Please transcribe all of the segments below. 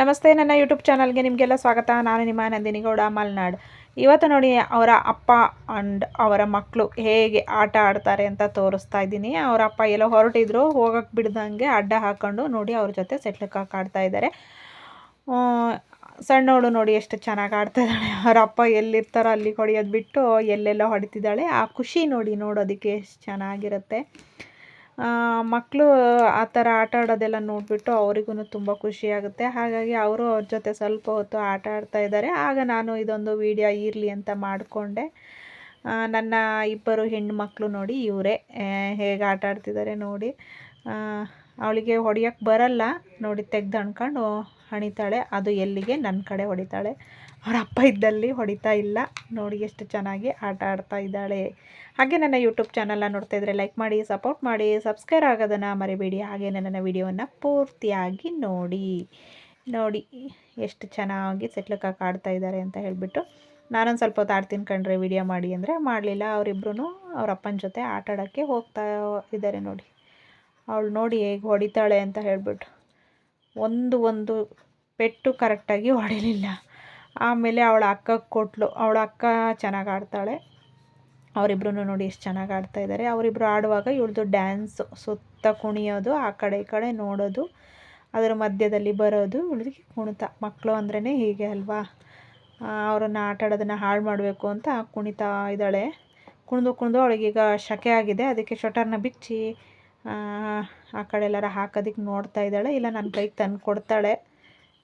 ನಮಸ್ತೆ, ನನ್ನ ಯೂಟ್ಯೂಬ್ ಚಾನಲ್ಗೆ ನಿಮಗೆಲ್ಲ ಸ್ವಾಗತ. ನಾನು ನಿಮ್ಮ ನಂದಿನಿಗೌಡ ಮಲ್ನಾಡ್. ಇವತ್ತು ನೋಡಿ ಅವರ ಅಪ್ಪ ಅಂಡ್ ಅವರ ಮಕ್ಕಳು ಹೇಗೆ ಆಟ ಆಡ್ತಾರೆ ಅಂತ ತೋರಿಸ್ತಾ ಇದ್ದೀನಿ. ಅವರ ಅಪ್ಪ ಎಲ್ಲೋ ಹೊರಟಿದ್ರು ಹೋಗಕ್ಕೆ ಬಿಡ್ದಂಗೆ ಅಡ್ಡ ಹಾಕ್ಕೊಂಡು ನೋಡಿ ಅವ್ರ ಜೊತೆ ಸೆಟ್ಲಕ್ಕೆ ಆಡ್ತಾ ಇದ್ದಾರೆ. ಸಣ್ಣವಳು ನೋಡಿ ಎಷ್ಟು ಚೆನ್ನಾಗಿ ಆಡ್ತಾ ಇದ್ದಾಳೆ. ಅವ್ರ ಅಪ್ಪ ಎಲ್ಲಿರ್ತಾರೋ ಅಲ್ಲಿಗೆ ಹೊಡೆಯೋದು ಬಿಟ್ಟು ಎಲ್ಲೆಲ್ಲೋ ಹೊಡಿತಿದ್ದಾಳೆ. ಆ ಖುಷಿ ನೋಡಿ ನೋಡೋದಕ್ಕೆ ಎಷ್ಟು ಚೆನ್ನಾಗಿರುತ್ತೆ. ಮಕ್ಕಳು ಆ ಥರ ಆಟ ಆಡೋದೆಲ್ಲ ನೋಡಿಬಿಟ್ಟು ಅವರಿಗೂ ತುಂಬ ಖುಷಿಯಾಗುತ್ತೆ. ಹಾಗಾಗಿ ಅವರು ಅವ್ರ ಜೊತೆ ಸ್ವಲ್ಪ ಹೊತ್ತು ಆಟ ಆಡ್ತಾ ಇದ್ದಾರೆ. ಆಗ ನಾನು ಇದೊಂದು ವಿಡಿಯೋ ಇರಲಿ ಅಂತ ಮಾಡಿಕೊಂಡೆ. ನನ್ನ ಇಬ್ಬರು ಹೆಣ್ಣು ಮಕ್ಕಳು ನೋಡಿ, ಇವರೇ ಹೇಗೆ ಆಟ ಆಡ್ತಿದ್ದಾರೆ ನೋಡಿ. ಅವಳಿಗೆ ಹೊಡಿಯೋಕ್ಕೆ ಬರಲ್ಲ. ನೋಡಿ, ತೆಗ್ದು ಹಣ್ಕೊಂಡು ಹಣಿತಾಳೆ. ಅದು ಎಲ್ಲಿಗೆ? ನನ್ನ ಕಡೆ ಹೊಡಿತಾಳೆ. ಅವ್ರ ಅಪ್ಪ ಇದ್ದಲ್ಲಿ ಹೊಡಿತಾ ಇಲ್ಲ. ನೋಡಿ ಎಷ್ಟು ಚೆನ್ನಾಗಿ ಆಟ ಆಡ್ತಾ ಇದ್ದಾಳೆ. ಹಾಗೆ ನನ್ನ ಯೂಟ್ಯೂಬ್ ಚಾನಲ್ನ ನೋಡ್ತಾ ಇದ್ದರೆ ಲೈಕ್ ಮಾಡಿ ಸಪೋರ್ಟ್ ಮಾಡಿ ಸಬ್ಸ್ಕ್ರೈಬ್ ಆಗೋದನ್ನು ಮರಿಬೇಡಿ. ಹಾಗೆ ನನ್ನ ವಿಡಿಯೋವನ್ನು ಪೂರ್ತಿಯಾಗಿ ನೋಡಿ. ನೋಡಿ ಎಷ್ಟು ಚೆನ್ನಾಗಿ ಸೆಟ್ಲಕ್ಕೆ ಆಡ್ತಾ ಇದ್ದಾರೆ ಅಂತ ಹೇಳಿಬಿಟ್ಟು ನಾನೊಂದು ಸ್ವಲ್ಪ ಹೊತ್ತು ಆಡ್ತೀನಿ ಕಣ್ರೆ ವಿಡಿಯೋ ಮಾಡಿ ಅಂದರೆ. ಮಾಡಲಿಲ್ಲ ಅವರಿಬ್ರು ಅವ್ರ ಅಪ್ಪನ ಜೊತೆ ಆಟ ಆಡೋಕ್ಕೆ ಹೋಗ್ತಾ ಇದ್ದಾರೆ ನೋಡಿ. ಅವಳು ನೋಡಿ ಹೇಗೆ ಹೊಡಿತಾಳೆ ಅಂತ ಹೇಳಿಬಿಟ್ಟು. ಒಂದು ಒಂದು ಪೆಟ್ಟು ಕರೆಕ್ಟಾಗಿ ಹೊಡಿಲಿಲ್ಲ. ಆಮೇಲೆ ಅವಳ ಅಕ್ಕಗೆ ಕೊಟ್ಟಳು ಅವಳ ಅಕ್ಕ ಚೆನ್ನಾಗಿ ಆಡ್ತಾಳೆ. ಅವರಿಬ್ರೂ ನೋಡಿ ಎಷ್ಟು ಚೆನ್ನಾಗಿ ಆಡ್ತಾ ಇದ್ದಾರೆ ಅವರಿಬ್ರು ಆಡುವಾಗ ಇವಳದು ಡ್ಯಾನ್ಸ್ ಸುತ್ತ ಕುಣಿಯೋದು, ಆ ಕಡೆ ಈ ಕಡೆ ನೋಡೋದು, ಅದರ ಮಧ್ಯದಲ್ಲಿ ಬರೋದು ಇವಳಿಗೆ ಕುಣಿತ. ಮಕ್ಕಳು ಅಂದ್ರೇ ಹೀಗೆ ಅಲ್ವಾ? ಅವರನ್ನು ಆಟ ಆಡೋದನ್ನು ಹಾಳು ಮಾಡಬೇಕು ಅಂತ ಕುಣಿತಾ ಇದ್ದಾಳೆ. ಕುಣಿದು ಕುಣಿದು ಅವಳಿಗೀಗ ಶಕೆ ಆಗಿದೆ. ಅದಕ್ಕೆ ಶಟರ್ನ ಬಿಚ್ಚಿ, ಆ ಕಡೆ ಎಲ್ಲಾರ ಹಾಕೋದಕ್ಕೆ ನೋಡ್ತಾ ಇದ್ದಾಳೆ. ಇಲ್ಲ ನನ್ನ ಕೈಗೆ ತಂದು ಕೊಡ್ತಾಳೆ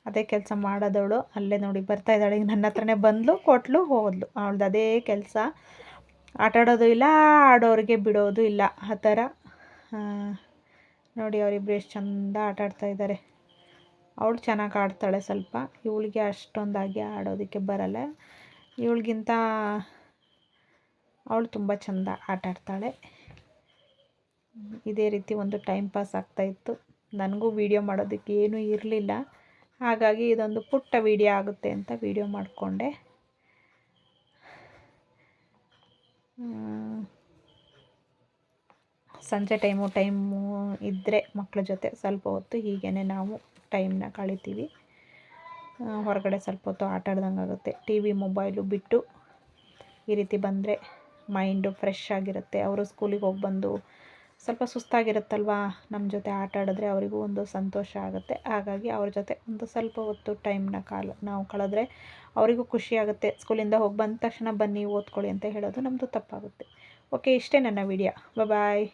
ಅದೇ ಕೆಲಸ ಮಾಡೋದವಳು ಅಲ್ಲೇ ನೋಡಿ ಬರ್ತಾ ಇದ್ದಾಳೆ. ಈಗ ನನ್ನ ಹತ್ರನೇ ಬಂದಳು ಕೊಟ್ಲು, ಹೋದ್ಲು. ಅವಳ್ದು ಅದೇ ಕೆಲಸ. ಆಟ ಆಡೋದು ಇಲ್ಲ, ಆಡೋರಿಗೆ ಬಿಡೋದು ಇಲ್ಲ. ಆ ಥರ. ನೋಡಿ ಅವರಿಬ್ಬರು ಎಷ್ಟು ಚಂದ ಆಟ ಆಡ್ತಾ ಇದ್ದಾರೆ. ಅವಳು ಚೆನ್ನಾಗಿ ಆಡ್ತಾಳೆ ಸ್ವಲ್ಪ. ಇವಳಿಗೆ ಅಷ್ಟೊಂದಾಗಿ ಆಡೋದಕ್ಕೆ ಬರಲ್ಲ. ಇವಳಿಗಿಂತ ಅವಳು ತುಂಬ ಚೆಂದ ಆಟ ಆಡ್ತಾಳೆ. ಇದೇ ರೀತಿ ಒಂದು ಟೈಮ್ ಪಾಸ್ ಆಗ್ತಾಯಿತ್ತು ನನಗೂ ವೀಡಿಯೋ ಮಾಡೋದಕ್ಕೆ ಏನೂ ಇರಲಿಲ್ಲ. ಹಾಗಾಗಿ ಇದೊಂದು ಪುಟ್ಟ ವಿಡಿಯೋ ಆಗುತ್ತೆ ಅಂತ ವೀಡಿಯೋ ಮಾಡಿಕೊಂಡೆ. ಸಂಜೆ ಟೈಮು ಟೈಮು ಇದ್ದರೆ ಮಕ್ಕಳ ಜೊತೆ ಸ್ವಲ್ಪ ಹೊತ್ತು ಹೀಗೇ ನಾವು ಟೈಮ್ನ ಕಳಿತೀವಿ. ಹೊರಗಡೆ ಸ್ವಲ್ಪ ಹೊತ್ತು ಆಟ ಆಡ್ದಂಗೆ ಆಗುತ್ತೆ. ಟಿ ವಿ ಮೊಬೈಲು ಬಿಟ್ಟು ಈ ರೀತಿ ಬಂದರೆ ಮೈಂಡು ಫ್ರೆಶ್ ಆಗಿರುತ್ತೆ. ಅವರು ಸ್ಕೂಲಿಗೆ ಹೋಗಿ ಬಂದು ಸ್ವಲ್ಪ ಸುಸ್ತಾಗಿರುತ್ತಲ್ವಾ ನಮ್ಮ ಜೊತೆ ಆಟ ಆಡಿದ್ರೆ ಅವರಿಗೂ ಒಂದು ಸಂತೋಷ ಆಗುತ್ತೆ. ಹಾಗಾಗಿ ಅವ್ರ ಜೊತೆ ಒಂದು ಸ್ವಲ್ಪ ಹೊತ್ತು ಟೈಮ್ನ ಕಾಲ ನಾವು ಕಳೆದ್ರೆ ಅವರಿಗೂ ಖುಷಿ ಆಗುತ್ತೆ. ಸ್ಕೂಲಿಂದ ಹೋಗಿ ಬಂದ ತಕ್ಷಣ ಬನ್ನಿ ಓದ್ಕೊಳ್ಳಿ ಅಂತ ಹೇಳೋದು ನಮ್ಮದು ತಪ್ಪಾಗುತ್ತೆ. ಓಕೆ ಇಷ್ಟೇ ನನ್ನ ವಿಡಿಯೋ. ಬಾಯ್